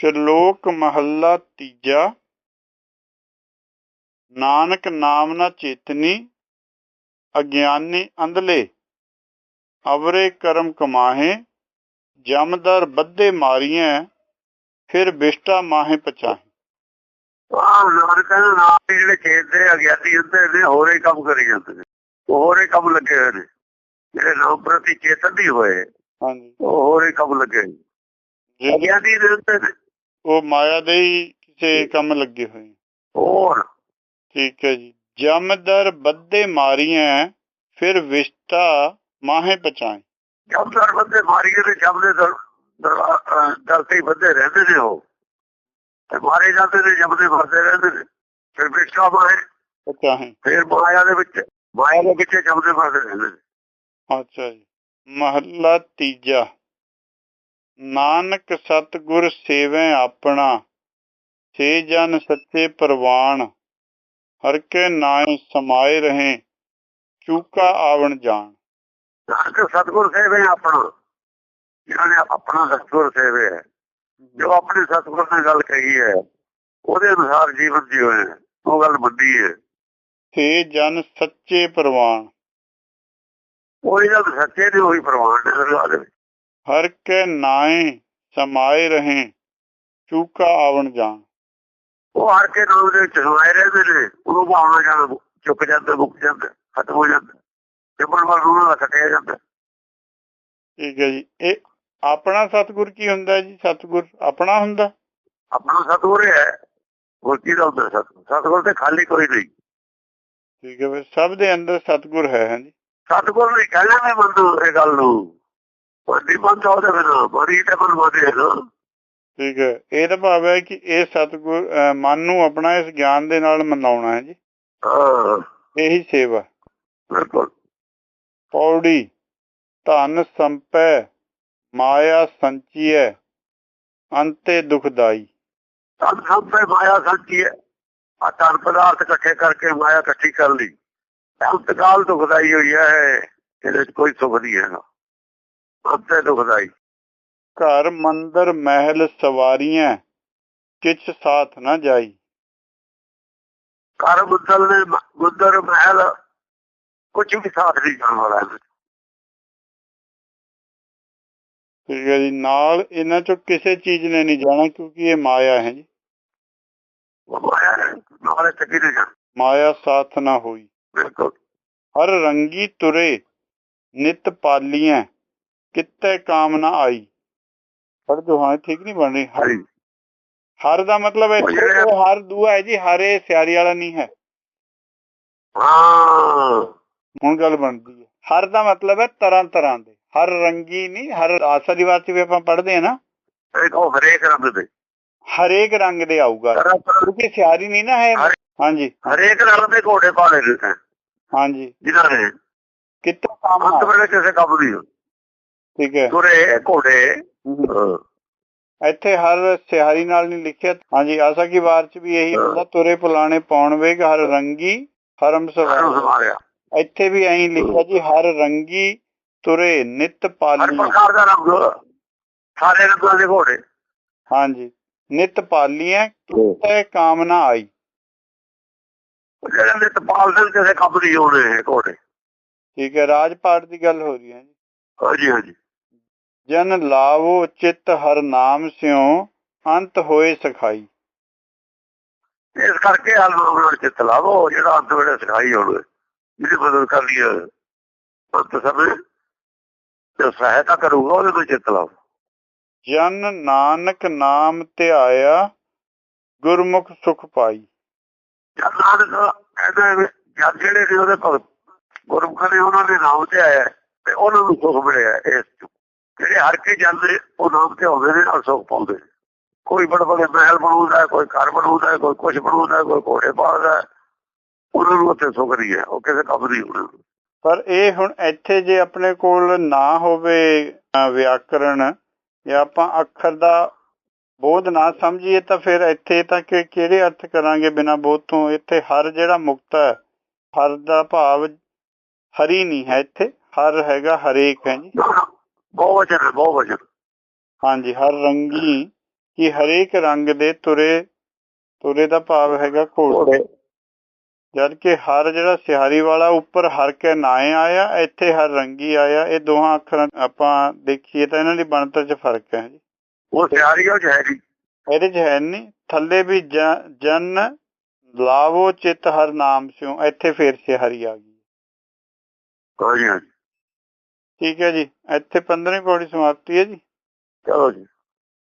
ਸ਼ਲੋਕ ਮਹੱਲਾ ਤੀਜਾ। ਨਾਨਕ ਨਾਮ ਨਾ ਚੇਤਨੀ ਅਗਿਆਨੀ ਅੰਧਲੇ। ਅਵਰੇ ਕਰਮ ਕਮਾਹੇ ਜਮਦਰ ਬੱਧੇ ਮਾਰੀਆਂ ਫਿਰ ਬਿਸ਼ਟਾ ਮਾਹੇ ਪਚਾਹੇ। ਆਹ ਨਾਨਕ ਨਾਮ ਜਿਹੜੇ ਖੇਤ ਦੇ ਅਗਿਆਨੀ ਹੁੰਦੇ ਨੇ ਹੋਰੇ ਕੰਮ ਕਰੀ ਜਾਂਦੇ ਨੇ। ਹੋਰੇ ਕੰਮ ਲੱਗੇ ਹੋਏ ਨੇ। ਜਿਹੜੇ ਨਾਮ ਪ੍ਰਤੀ ਚੇਤਨ ਨਹੀਂ ਹੋਏ। ਹਾਂਜੀ। ਹੋਰੇ ਕੰਮ ਲੱਗੇ ਅਗਿਆਨੀ ਦੇ ਨੇ। ਉਹ ਮਾਇਆ ਦੇ ਹੀ ਕਿਸੇ ਕੰਮ ਲੱਗੇ ਹੋਏ। ਹੋਰ? ਠੀਕ ਹੈ ਜੀ। ਜਮਦਰ ਬੱਧੇ ਮਾਰੀਆਂ ਫਿਰ ਵਿਸ਼ਟਾ ਮਾਹੇ ਪਚਾਹੇ ਜਮਦਾਰ ਬੰਦੇ ਮਾਰੀਏ ਤੇ ਜਮਦੇ ਦਰ ਦਰ ਤੇ ਹੀ ਬੰਦੇ ਰਹਿੰਦੇ ਨੇ ਉਹ। ਤੇ ਮਾਰੇ ਜਾਂਦੇ ਨੇ ਜਮਦੇ ਫਸਦੇ ਰਹਿੰਦੇ ਨੇ। ਫਿਰ ਵਿਸ਼ਾ ਮਾਏ ਪਚਾਹੇ। ਫਿਰ ਮਾਇਆ ਦੇ ਵਿੱਚ ਮਾਇਆ ਦੇ ਵਿੱਚ ਜਮਦੇ ਫਸਦੇ ਰਹਿੰਦੇ ਨੇ। ਅੱਛਾ ਜੀ। ਮਹੱਲਾ ਤੀਜਾ। ਨਾਨਕ ਸਤਿਗੁਰ ਸੇਵੈ ਆਪਣਾ ਸੇ ਜਨ ਸੱਚੇ ਪ੍ਰਵਾਨ ਹਰ ਕੇ ਨਾਮ ਸਮਾਏ ਰਹੇ ਚੂਕਾ ਆਵਣ ਜਾਣ। ਨਾਨਕ ਸਤਿਗੁਰ ਸੇਵੇ ਆਪਣਾ ਜਿਹਨਾਂ ਨੇ ਆਪਣਾ ਸਤਿਗੁਰ ਸੇਵੇ ਹੈ। ਜੋ ਆਪਣੇ ਸਤਿਗੁਰ ਨੇ ਗੱਲ ਕਹੀ ਹੈ ਉਹਦੇ ਅਨੁਸਾਰ ਜੀਵਨ ਜੀਵੇ। ਉਹ ਗੱਲ ਮੰਨੀ ਹੈ। ਸੇ ਜਨ ਸੱਚੇ ਪ੍ਰਵਾਨ ਉਹੀ ਗੱਲ ਸੱਚੇ ਨੇ ਉਹੀ ਪ੍ਰਵਾਨ ਨੇ ਦੇ ਵਿੱਚ ਹਰ ਕੇ ਨਾਏ ਸਮਾਏ ਰਹੇ ਚੂਕਾ ਆਵਣ ਜਾਣ। ਉਹ ਹਰ ਕੇ ਨਾਮ ਦੇ ਵਿੱਚ ਸਮਾਏ ਰਹਿੰਦੇ ਨੇ ਉਹਨੂੰ ਭਾਵਨਾ ਜਾਣ ਚੁੱਕ ਜਾਂਦੇ ਮੁੱਕ ਜਾਂਦੇ ਖਤਮ ਹੋ ਜਾਂਦੇ ਜੰਮਣ ਵਾਲ ਉਹਨਾਂ ਦਾ ਕੱਟਿਆ ਜਾਂਦਾ। ਠੀਕ ਹੈ ਜੀ ਇਹ ਆਪਣਾ ਸਤਿਗੁਰ ਕੀ ਹੁੰਦਾ ਜੀ? ਸਤਿਗੁਰ ਆਪਣਾ ਹੁੰਦਾ? ਆਪਣਾ ਸਤਿਗੁਰ ਹੈ ਹੋਰ ਕੀ ਦਾ ਹੁੰਦਾ ਸਤਿਗੁਰ? ਸਤਿਗੁਰ ਤੇ ਖਾਲੀ ਕੋਈ ਨਹੀਂ। ਠੀਕ ਹੈ ਸਭ ਦੇ ਅੰਦਰ ਸਤਿਗੁਰ ਹੈ ਹਾਂਜੀ ਸਤਿਗੁਰ ਨੇ ਕਹਿਣਾ ਮੈਂ ਮੰਨੂ ਇਹ ਗੱਲ ਨੂੰ। ਬੰਦੀ ਬੰਦ ਉਹਦੇ ਬਿਨਾਂ ਬੜੀ ਤੇ ਮਨ ਮੰਨਦੇ ਨਾ। ਠੀਕ ਹੈ। ਇਹ ਤਾਂ ਭਾਵ ਹੈ ਕਿ ਇਹ ਸਤਿਗੁਰ ਮਨ ਨੂੰ ਆਪਣਾ ਇਸ ਗਿਆਨ ਦੇ ਨਾਲ ਮਨਾਉਣਾ ਹੈ ਜੀ। ਹਾਂ। ਇਹੀ ਸੇਵਾ। ਬਿਲਕੁਲ। ਪੌੜੀ ਧਨ ਸੰਪੈ ਮਾਇਆ ਸੰਚੀਐ ਅੰਤੇ ਦੁਖਦਾਈ। ਸਭ ਤੇ ਮਾਇਆ ਸੱਚੀ ਹੈ ਆ ਤਨ ਪਦਾਰਥ ਇਕੱਠੇ ਕਰਕੇ ਮਾਇਆ ਇਕੱਠੀ ਕਰ ਲਈ। ਅੰਤਕਾਲ ਦੁਖਦਾਈ ਹੋਈ ਹੈ ਇਹਦੇ ਕੋਈ ਸੁਖ ਨਹੀਂ ਹੈਗਾ। ਅੰਤੇ ਦੁਖਦਾਈ ਘਰ ਮੰਦਰ ਮਹਿਲ ਸਵਾਰੀਆਂ ਕਿਛ ਸਾਥ ਨਾ ਜਾਈ। ਕਰ ਬੁੱਧਲ ਨੇ ਮ- ਗੁੱਦਰ ਮਹਿਲ ਕੁਝ ਵੀ ਸਾਥ ਨਹੀਂ ਜਾਣ ਵਾਲਾ ਇਹਦੇ ਚ। ਠੀਕ ਹੈ ਜੀ ਨਾਲ ਇਹਨਾਂ ਚੋਂ ਕਿਸੇ ਚੀਜ਼ ਨੇ ਨਹੀਂ ਜਾਣਾ ਕਿਉਂਕਿ ਇਹ ਮਾਇਆ ਹੈ ਜੀ। ਉਹ ਮਾਇਆ ਹੈ, ਨਾਲੇ ਚੱਕੀ ਨਹੀਂ ਜਾਣ। ਮਾਇਆ ਸਾਥ ਨਾ ਹੋਈ। ਬਿਲਕੁਲ। ਹਰ ਰੰਗੀ ਤੁਰੇ ਨਿਤ ਪਾਲੀਆਂ ਕਿਤੇ ਕਾਮ ਨਾ ਆਈ। ਪਰ ਜੋ ਹਾਂ ਠੀਕ ਨਹੀਂ ਬਣ ਰਹੀ ਹਰ ਹਰ ਦਾ ਮਤਲਬ ਹੈ ਉਹ ਹਰ ਦੂਆ ਹੈ ਜੀ ਹਰੇ ਸਿਆਰੀ ਵਾਲਾ ਨਹੀਂ ਹੈ। ਹਾਂ। ਹੁਣ ਗੱਲ ਬਣਦੀ ਹੈ। ਹਰ ਦਾ ਮਤਲਬ ਹੈ ਤਰ੍ਹਾਂ ਤਰ੍ਹਾਂ ਦੇ। ਹਰ ਰੰਗੀ ਨਹੀਂ ਹਰ ਆਸਾ ਦੀ ਵਾਸਤੇ ਵੀ ਆਪਾਂ ਪੜ੍ਹਦੇ ਆ ਨਾ। ਉਹ ਹਰੇਕ ਰੰਗ ਦੇ। ਹਰੇਕ ਰੰਗ ਦੇ ਆਊਗਾ। ਕਿਉਂਕਿ ਸਿਆਰੀ ਨਹੀਂ ਨਾ ਹੈ ਹਾਂਜੀ। ਹਰੇਕ ਰੰਗ ਦੇ ਘੋੜੇ ਪਾਲੇ ਨੇ ਹਾਂਜੀ। ਜਿਨ੍ਹਾਂ ਨੇ ਕਿਤੇ ਕਾਮ ਅੰਤ ਕਿਸੇ ਕੰਮ ਨਹੀਂ। ਠੀਕ ਹੈ। ਤੁਰੇ ਘੋੜੇ। ਇੱਥੇ ਹਰ ਸਿਹਾਰੀ ਨਾਲ ਨਹੀਂ ਲਿਖਿਆ। ਹਾਂਜੀ ਆਸਾ ਕੀ ਵਾਰ ਚ ਵੀ ਇਹੀ ਹੁੰਦਾ ਤੁਰੇ ਪੁਲਾਣੇ ਪਾਉਣ ਵੇਗ ਹਰ ਰੰਗੀ ਹਰਮ ਸਾਰਿਆਂ ਨੂੰ ਸਵਾਰ ਸਮਾਰਿਆ ਇੱਥੇ ਵੀ ਐਂ ਲਿਖਿਆ ਜੀ ਹਰ ਰੰਗੀ ਤੁਰੇ ਨਿਤ ਹਰ ਪਾਲੀ ਪ੍ਰਕਾਰ ਦਾ ਰੰਗ। ਸਾਰੇ ਰੰਗਾਂ ਦੇ ਘੋੜੇ। ਹਾਂਜੀ ਨਿਤ ਪਾਲੀਆਂ ਕਿਤੇ ਕਾਮਨਾ ਆਈ। ਜਿਹੜੇ ਨੇ ਤਪਾਲ ਦੇ ਕਿਸੇ ਕੰਮ ਨਹੀਂ ਇਹ ਘੋੜੇ। ਠੀਕ ਹੈ ਰਾਜਪਾਟ ਦੀ ਗੱਲ ਹੋ ਰਹੀ ਹੈ ਜੀ। ਹਾਂਜੀ ਹਾਂਜੀ। ਜਨ ਲਾਵੋ ਚਿੱਤ ਹਰ ਨਾਮ ਸਿਓ ਅੰਤ ਹੋਏ ਸਖਾਈ। ਇਸ ਕਰਕੇ ਹਾਲ ਨਾਮ ਨਾਲ ਚਿੱਤ ਲਾਵੋ ਜਿਹੜਾ ਅੰਤ ਵੇਲੇ ਸਿਖਾਈ ਹੋਵੇ। ਜਿਹਦੀ ਮਦਦ ਕਰ ਲਈ ਅੰਤ ਸਮੇਂ ਤੇ ਸਹਾਇਤਾ ਕਰੂਗਾ ਉਹਦੇ ਤੋਂ ਚਿੱਤ ਲਾਓ। ਜਨ ਨਾਨਕ ਨਾਮ ਧਿਆਇਆ ਗੁਰਮੁਖ ਸੁਖ ਪਾਈ। ਜਦ ਨਾਨਕ ਜਦ ਜਿਹੜੇ ਨੇ ਉਹਦੇ ਭਗਤ ਗੁਰਮੁਖਾਂ ਨੇ ਉਹਨਾਂ ਦੇ ਨਾਮ ਤੇ ਆਇਆ ਤੇ ਉਹਨਾਂ ਨੂੰ ਸੁਖ ਮਿਲਿਆ ਇਸ ਚ ਜਿਹੜੇ ਹਰ ਕੇ ਜਾਂਦੇ ਉਹ ਨਾਮ ਤੇ ਆਉਂਦੇ ਨੇ ਸੁਖ ਪਾਉਂਦੇ ਕੋਈ ਬੜੇ ਬੜੇ ਮਹਿਲ ਬਣਾਉਂਦਾ ਕੋਈ ਘਰ ਬਣਾਉਂਦਾ ਕੋਈ ਕੁਝ ਬਣਾਉਂਦਾ ਕੋਈ ਘੋੜੇ ਪਾਲਦਾ ਹੈ। ਉਹਨਾਂ ਨੂੰ ਉੱਥੇ ਸੁਖ ਨਹੀਂ ਹੈ ਉਹ ਕਿਸੇ ਕੰਮ ਨਹੀਂ। ਹੋਣਾ ਪਰ ਇਹ ਹੁਣ ਇੱਥੇ ਜੇ ਆਪਣੇ ਕੋਲ ਨਾ ਹੋਵੇ ਵਿਆਕਰਣ ਜਾਂ ਆਪਾਂ ਅੱਖਰ ਦਾ ਬੋਧ ਨਾ ਸਮਝੀਏ ਤਾਂ ਫਿਰ ਇੱਥੇ ਤਾਂ ਕਿ ਕਿਹੜੇ ਅਰਥ ਕਰਾਂਗੇ ਬਿਨਾ ਬੋਧ ਤੋਂ? ਇੱਥੇ ਹਰ ਜਿਹੜਾ ਮੁਕਤ ਹੈ ਹਰ ਦਾ ਭਾਵ ਹਰੀ ਨਹੀਂ ਹੈ ਇੱਥੇ ਹਰ ਹੈਗਾ ਹਰੇਕ ਹੈ ਜੀ। ਬਹੁ ਵਚਨ ਹੈ ਬਹੁ ਵਚਨ। ਹਾਂਜੀ ਹਰ ਰੰਗੀ ਕਿ ਹਰੇਕ ਰੰਗ ਦੇ ਤੁਰੇ ਤੁਰੇ ਦਾ ਭਾਵ ਹੈਗਾ ਘੋੜੇ ਜਦ ਕਿ ਹਰ ਜਿਹੜਾ ਸਿਹਾਰੀ ਵਾਲਾ ਉੱਪਰ ਹਰ ਕੇ ਨਾਏ ਆਇਆ ਇੱਥੇ ਹਰ ਰੰਗੀ ਆਇਆ ਇਹ ਦੋਹਾਂ ਅੱਖਰਾਂ ਆਪਾਂ ਦੇਖੀਏ ਤਾਂ ਇਹਨਾਂ ਦੀ ਬਣਤਰ 'ਚ ਫ਼ਰਕ ਹੈ ਜੀ। ਉਹ ਸਿਆਰੀਓ ਚ ਹੈ ਜੀ ਇਹਦੇ 'ਚ ਹੈ ਨਹੀਂ ਥੱਲੇ ਵੀ ਜਨ ਲਾਵੋ ਚਿਤ ਹਰ ਨਾਮ ਸਿਓ ਇੱਥੇ ਫੇਰ ਸਿਹਾਰੀ ਆ ਗਈ। ਹਾਂਜੀ ਠੀਕ ਹੈ ਜੀ ਇੱਥੇ 15ਵੀਂ ਪੌੜੀ ਸਮਾਪਤੀ ਹੈ ਜੀ। ਚਲੋ ਜੀ।